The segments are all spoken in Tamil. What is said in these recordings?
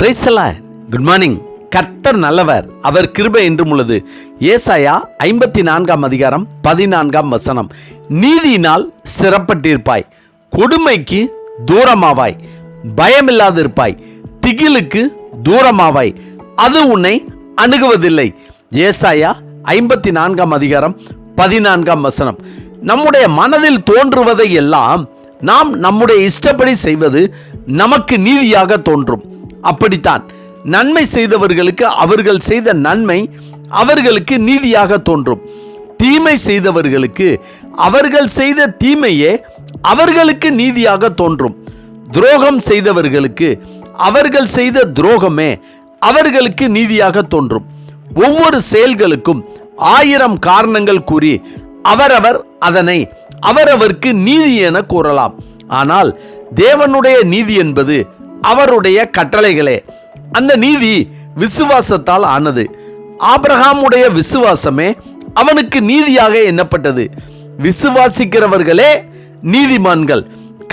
பிரைசலா குட் மார்னிங் கர்த்தர் நல்லவர். அவர் கிருபை என்றும் உள்ளது. ஏசாயா ஐம்பத்தி நான்காம் அதிகாரம் பதினான்காம் வசனம். நீதியினால் சிறப்பட்டிருப்பாய். கொடுமைக்கு தூரமாவாய். பயமில்லாதிருப்பாய். திகிலுக்கு தூரமாவாய். அது உன்னை அணுகுவதில்லை. ஏசாயா ஐம்பத்தி நான்காம் அதிகாரம் பதினான்காம் வசனம். நம்முடைய மனதில் தோன்றுவதை எல்லாம் நாம் நம்முடைய இஷ்டப்படி செய்வது நமக்கு நீதியாக தோன்றும். அப்படித்தான். நன்மை செய்தவர்களுக்கு அவர்கள் செய்த நன்மை அவர்களுக்கு நீதியாக தோன்றும். தீமை செய்தவர்களுக்கு அவர்கள் செய்த தீமையே அவர்களுக்கு நீதியாக தோன்றும். துரோகம் செய்தவர்களுக்கு அவர்கள் செய்த துரோகமே அவர்களுக்கு நீதியாக தோன்றும். ஒவ்வொரு செயல்களுக்கும் ஆயிரம் காரணங்கள் கூறி அவரவர் அதனை அவரவருக்கு நீதி என கூறலாம். ஆனால் தேவனுடைய நீதி என்பது அவருடைய கட்டளைகளே. அந்த நீதி விசுவாசத்தால் ஆனது. ஆபிரகாமுடைய விசுவாசமே அவனுக்கு நீதியாக எண்ணப்பட்டது. விசுவாசிக்கிறவர்களே நீதிமான்கள்.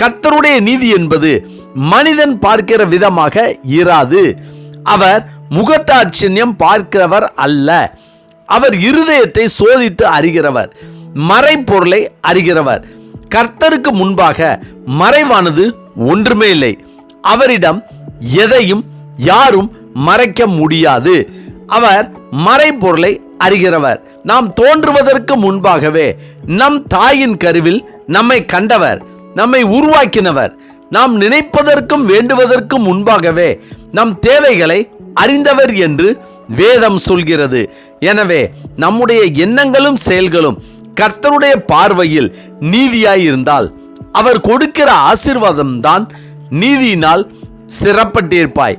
கர்த்தருடைய நீதி என்பது மனிதன் பார்க்கிற விதமாக இராது. அவர் முகத்தாட்சியம் பார்க்கிறவர் அல்ல. அவர் இருதயத்தை சோதித்து அறிகிறவர் மறைப்பொருளை அறிகிறவர். கர்த்தருக்கு முன்பாக மறைவானது ஒன்றுமே இல்லை. அவரிடம் எதையும் யாரும் மறைக்க முடியாது. அவர் மறைப்பொருளை அறிகிறவர். நாம் தோன்றுவதற்கு முன்பாகவே நம் தாயின் கருவில் நம்மை கண்டவர் நம்மை உருவாக்கினவர். நாம் நினைப்பதற்கும் வேண்டுவதற்கும் முன்பாகவே நம் தேவைகளை அறிந்தவர் என்று வேதம் சொல்கிறது. எனவே நம்முடைய எண்ணங்களும் செயல்களும் கர்த்தருடைய பார்வையில் நீதியாயிருந்தால் அவர் கொடுக்கிற ஆசீர்வாதம்தான் நீதியினால் சிறப்பட்டிருப்பாய்.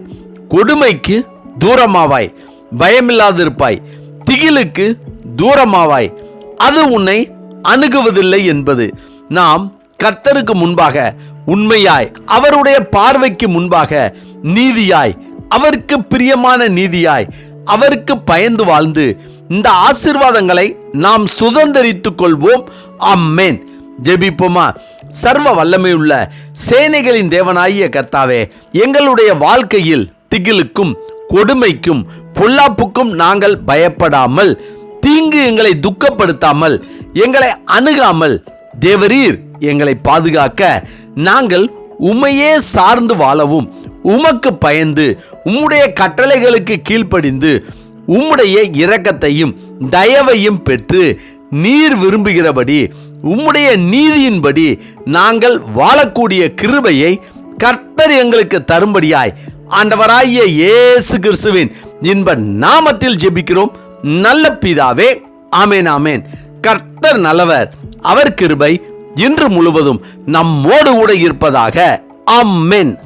கொடுமைக்கு தூரமாவாய். பயமில்லாதிருப்பாய். திகிலுக்கு தூரமாவாய். அது உன்னை அணுகுவதில்லை என்பது. நாம் கர்த்தருக்கு முன்பாக உண்மையாய் அவருடைய பார்வைக்கு முன்பாக நீதியாய் அவருக்கு பிரியமான நீதியாய் அவருக்கு பயந்து வாழ்ந்து இந்த ஆசிர்வாதங்களை நாம் சுதந்திரித்துக் கொள்வோம். அம்மேன் ஜெபிப்போமா? சர்வ வல்லமையுள்ள சேனைகளின் தேவனாகிய கர்த்தாவே எங்களுடைய வாழ்க்கையில் திகிலுக்கும் கொடுமைக்கும் பொல்லாப்புக்கும் நாங்கள் பயப்படாமல் தீங்கு எங்களை துக்கப்படுத்தாமல் எங்களை அணுகாமல் தேவரீர் எங்களை பாதுகாக்க நாங்கள் உமையே சார்ந்து வாழவும் உமக்கு பயந்து உம்முடைய கட்டளைகளுக்கு கீழ்ப்படிந்து உம்முடைய இரக்கத்தையும் தயவையும் பெற்று நீர் விரும்புகிறபடி உம்முடைய நீதியின்படி நாங்கள் வாழக்கூடிய கிருபையை கர்த்தர் எங்களுக்கு தரும்படியாய். ஆண்டவராகிய இயேசு கிறிஸ்துவின் இன்ப நாமத்தில் ஜெபிக்கிறோம். நல்ல பிதாவே ஆமேன் ஆமேன். கர்த்தர் நல்லவர் அவர் கிருபை இன்று முழுவதும் நம்மோடு கூட இருப்பதாக. அம்மேன்